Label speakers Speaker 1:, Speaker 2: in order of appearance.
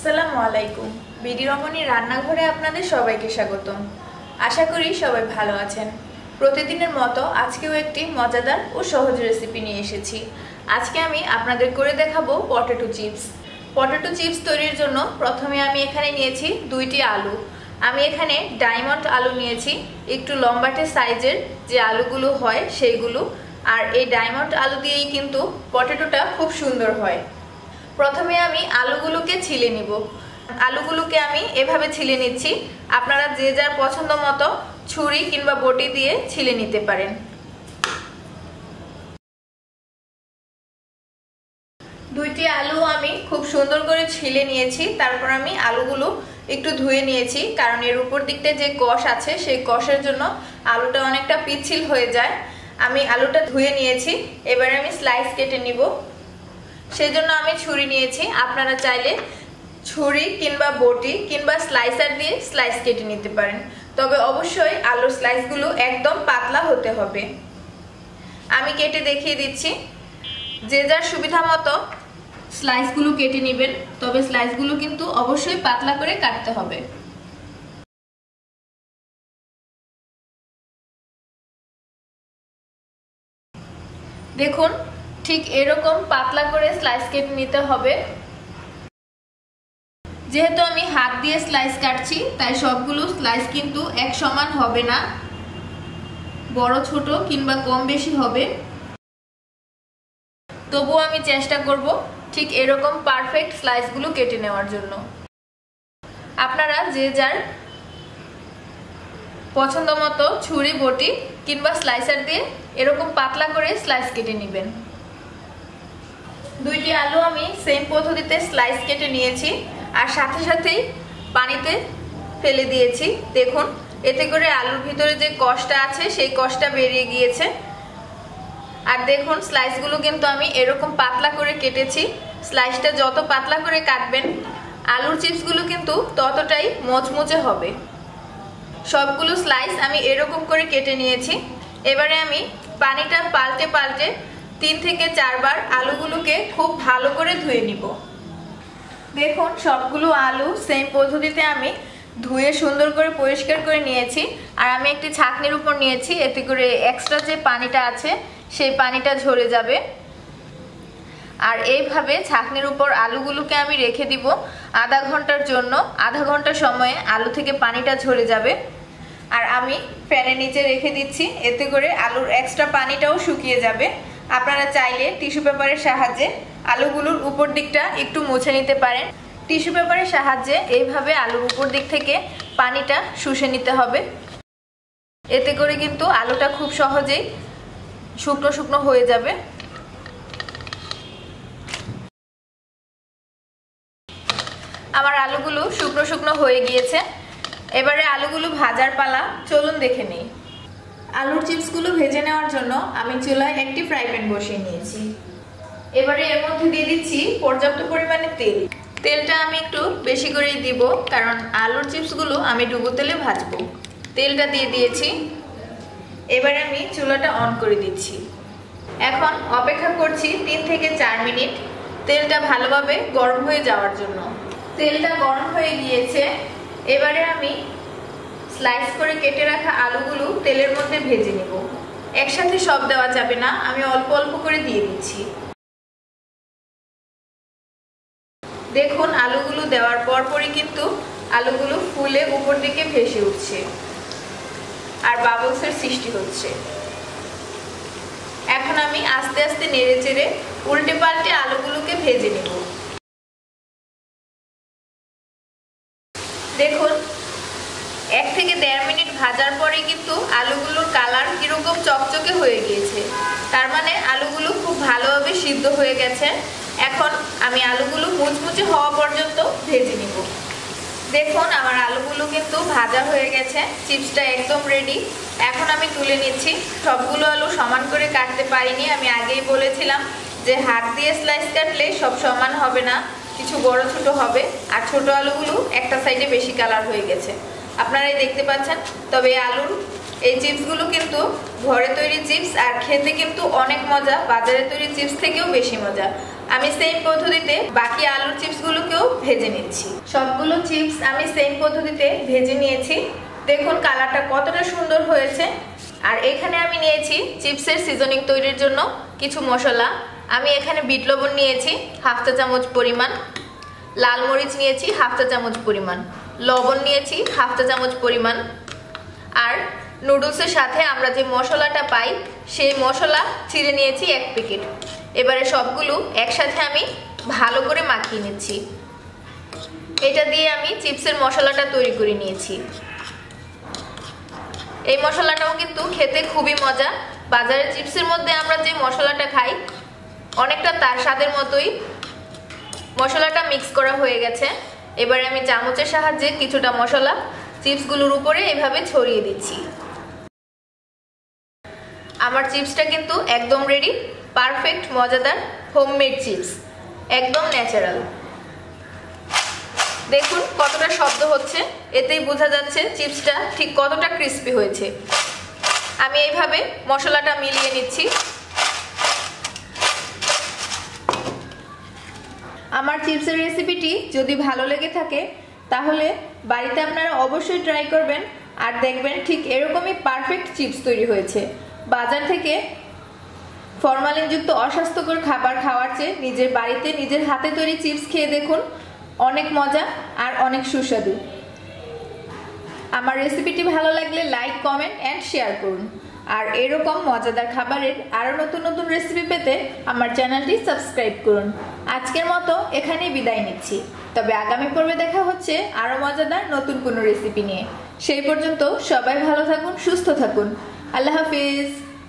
Speaker 1: আসসালামু আলাইকুম। বিডি রমণী রান্নাঘরে আপনাদের সবাইকে স্বাগতম। আশা করি সবাই ভালো আছেন। প্রতিদিনের মতো আজকেও একটি মজাদার ও সহজ রেসিপি নিয়ে এসেছি। আজকে আমি আপনাদের করে দেখাবো পটেটো চিপস। পটেটো চিপস তৈরির জন্য প্রথমে আমি এখানে নিয়েছি দুইটি আলু। আমি এখানে ডায়মন্ড আলু নিয়েছি, একটু লম্বাটে সাইজের যে আলুগুলো হয় সেইগুলো। আর এই ডায়মন্ড আলু দিয়েই কিন্তু পটেটোটা খুব সুন্দর হয়। প্রথমে আমি আলুগুলোকে ছিলে নিব। আলুগুলোকে আমি এভাবে ছিলে নিচ্ছি। আপনারা যে যার পছন্দ মতো ছুরি কিংবা বটি দিয়ে ছিলে নিতে পারেন। দুইটি আলু আমি খুব সুন্দর করে ছিলে নিয়েছি। তারপর আমি আলুগুলো একটু ধুয়ে নিয়েছি। কারণ এর উপর দিকটা যে কষ আছে, সেই কষের জন্য আলুটা অনেকটা পিচ্ছিল হয়ে যায়। আমি আলুটা ধুয়ে নিয়েছি। এবারে আমি স্লাইস কেটে নিব। সেই জন্য আমি ছুরি নিয়েছি। আপনারা চাইলে ছুরি কিংবা বটি কিংবা স্লাইসার দিয়ে স্লাইস কেটে নিতে পারেন। তবে অবশ্যই আলুর স্লাইসগুলো একদম পাতলা হতে হবে। আমি কেটে দেখিয়ে দিচ্ছি। যে যার সুবিধা মতো স্লাইসগুলো কেটে নেবেন, তবে স্লাইসগুলো কিন্তু অবশ্যই পাতলা করে কাটতে হবে। দেখুন ঠিক এরকম পাতলা করে স্লাইস কেটে নিতে হবে। যেহেতু আমি হাত দিয়ে স্লাইস কাটছি, তাই সবগুলো স্লাইস কিন্তু এক সমান হবে না। বড়, ছোট কিংবা কম বেশি হবে। তবুও আমি চেষ্টা করব ঠিক এরকম পারফেক্ট স্লাইসগুলো কেটে নেওয়ার জন্য। আপনারা যে যার পছন্দ মতো ছুরি, বটি কিংবা স্লাইসার দিয়ে এরকম পাতলা করে স্লাইস কেটে নেবেন। দুইটি আলু আমি সেম পদ্ধতিতে স্লাইস কেটে নিয়েছি আর সাথে সাথেই পানিতে ফেলে দিয়েছি। দেখুন, এতে করে আলুর ভিতরে যে কষটা আছে, সেই কষটা বেরিয়ে গিয়েছে। আর দেখুন স্লাইসগুলো কিন্তু আমি এরকম পাতলা করে কেটেছি। স্লাইসটা যত পাতলা করে কাটবেন, আলুর চিপসগুলো কিন্তু ততটাই মচমচে হবে। সবগুলো স্লাইস আমি এরকম করে কেটে নিয়েছি। এবারে আমি পানিটা পাল্টে পাল্টে তিন থেকে চারবার আলুগুলোকে খুব ভালো করে ধুয়ে নিব। দেখুন, সবগুলো আলু সেম পদ্ধতিতে আমি ধুয়ে সুন্দর করে পরিষ্কার করে নিয়েছি। আর আমি একটি ছাকনির উপর নিয়েছি, এতে করে এক্সট্রা যে পানিটা আছে, সেই পানিটা ঝরে যাবে। আর এইভাবে ছাকনির উপর আলুগুলোকে আমি রেখে দিব আধা ঘণ্টার জন্য। আধা ঘণ্টা সময়ে আলু থেকে পানিটা ঝরে যাবে। আর আমি ফ্যানের নিচে রেখে দিচ্ছি, এতে করে আলুর এক্সট্রা পানিটাও শুকিয়ে যাবে। আপনারা চাইলে টিস্যু পেপারের সাহায্যে আলুগুলোর উপর দিকটা একটু মুছে নিতে পারেন। টিস্যু পেপারের সাহায্যে এইভাবে আলুর উপর দিক থেকে পানিটা শুষে নিতে হবে। এতে করে কিন্তু আলুটা খুব সহজেই শুকনো শুকনো হয়ে যাবে। আমার আলুগুলো শুকনো শুকনো হয়ে গিয়েছে। এবারে আলুগুলো ভাজার পালা, চলুন দেখে নিই। আলুর চিপসগুলো ভেজে নেওয়ার জন্য আমি চুলায় একটি ফ্রাই প্যান বসিয়ে নিয়েছি। এবারে এর মধ্যে দিয়ে দিচ্ছি পর্যাপ্ত পরিমাণে তেল। তেলটা আমি একটু বেশি করেই দিব, কারণ আলুর চিপসগুলো আমি ডুবো তেলে ভাজবো। তেলটা দিয়ে দিয়েছি। এবারে আমি চুলাটা অন করে দিচ্ছি। এখন অপেক্ষা করছি তিন থেকে চার মিনিট তেলটা ভালোভাবে গরম হয়ে যাওয়ার জন্য। তেলটা গরম হয়ে গিয়েছে। এবারে আমি স্লাইস করে কেটে রাখা আলুগুলো তেলের মধ্যে ভেজে নেব। একসাথে সব দেওয়া যাবে না, আমি অল্প অল্প করে দিয়ে দিচ্ছি। দেখুন, আলুগুলো দেওয়ার পরপরই কিন্তু আলুগুলো ফুলে উপর দিকে ভেসে উঠছে আর বাবলসের সৃষ্টি হচ্ছে। এখন আমি আস্তে আস্তে নেড়ে চেড়ে উল্টে পাল্টে আলুগুলোকে ভেজে নেব দেখুন এক থেকে দেড় মিনিট ভাজার পরে কিন্তু আলুগুলোর কালার কীরকম চকচকে হয়ে গিয়েছে। তার মানে আলুগুলো খুব ভালোভাবে সিদ্ধ হয়ে গেছে। এখন আমি আলুগুলো মুচমুচে হওয়া পর্যন্ত ভেজে নিব। দেখুন, আমার আলুগুলো কিন্তু ভাজা হয়ে গেছে, চিপসটা একদম রেডি এখন আমি তুলে নিচ্ছি। সবগুলো আলু সমান করে কাটতে পারিনি, আমি আগেই বলেছিলাম যে হাত দিয়ে স্লাইস কাটলে সব সমান হবে না, কিছু বড় ছোট হবে। আর ছোট আলুগুলো একটা সাইডে বেশি কালার হয়ে গেছে। আপনারাই দেখতে পাচ্ছেন। তবে আলুর এই চিপসগুলো কিন্তু ঘরে তৈরি চিপস আর খেতে কিন্তু অনেক মজা, বাজারে তৈরি চিপস থেকেও বেশি মজা। আমি সেম পদ্ধতিতে বাকি আলুর চিপসগুলোকেও ভেজে নিচ্ছি। সবগুলো চিপস আমি সেম পদ্ধতিতে ভেজে নিয়েছি। দেখুন কালারটা কতটা সুন্দর হয়েছে। আর এখানে আমি নিয়েছি চিপসের সিজনিং তৈরির জন্য কিছু মশলা। আমি এখানে বিট লবণ নিয়েছি, হাফ চা চামচ পরিমাণ। লাল মরিচ নিয়েছি, হাফ চা চামচ পরিমাণ। লবণ নিয়েছি হাফ চা চামচ পরিমাণ। আর নুডলসের সাথে আমরা যে মশলাটা পাই, সেই মশলা চিড়ে নিয়েছি এক প্যাকেট। এবারে সবগুলো একসাথে আমি ভালো করে মাখিয়ে নিচ্ছি। এটা দিয়ে আমি চিপসের মশলাটা তৈরি করে নিয়েছি। এই মশলাটাও কিন্তু খেতে খুবই মজা। বাজারের চিপসের মধ্যে আমরা যে মশলাটা খাই, অনেকটা তার স্বাদের মতোই মশলাটা মিক্স করা হয়ে গেছে। এবারে আমি চামচের সাহায্যে কিছুটা মশলা চিপসগুলোর উপরে এভাবে ছড়িয়ে দিচ্ছি। আমার চিপসটা কিন্তু একদম রেডি পারফেক্ট মজাদার হোমমেড চিপস, একদম ন্যাচারাল দেখুন কতটা শব্দ হচ্ছে, এতেই বোঝা যাচ্ছে চিপসটা ঠিক কতটা ক্রিস্পি হয়েছে। আমি এইভাবে মশলাটা মিলিয়ে নিচ্ছি। আমার চিপসের রেসিপিটি যদি ভালো লেগে থাকে, তাহলে বাড়িতে আপনারা অবশ্যই ট্রাই করবেন আর দেখবেন ঠিক এরকমই পারফেক্ট চিপস তৈরি হয়েছে। বাজার থেকে ফরমালিনযুক্ত অস্বাস্থ্যকর খাবার খাওয়ার চেয়ে নিজের বাড়িতে নিজের হাতে তৈরি চিপস খেয়ে দেখুন, অনেক মজা আর অনেক সুস্বাদু। আমার রেসিপিটি ভালো লাগলে লাইক কমেন্ট অ্যান্ড শেয়ার করুন। আর এরকম মজাদার খাবারের আরও নতুন নতুন রেসিপি পেতে আমার চ্যানেলটি সাবস্ক্রাইব করুন। আজকের মতো এখানেই বিদায় নিচ্ছি। তবে আগামী পর্বে দেখা হচ্ছে আরও মজাদার নতুন কোনো রেসিপি নিয়ে। সেই পর্যন্ত সবাই ভালো থাকুন, সুস্থ থাকুন। আল্লাহ হাফিজ।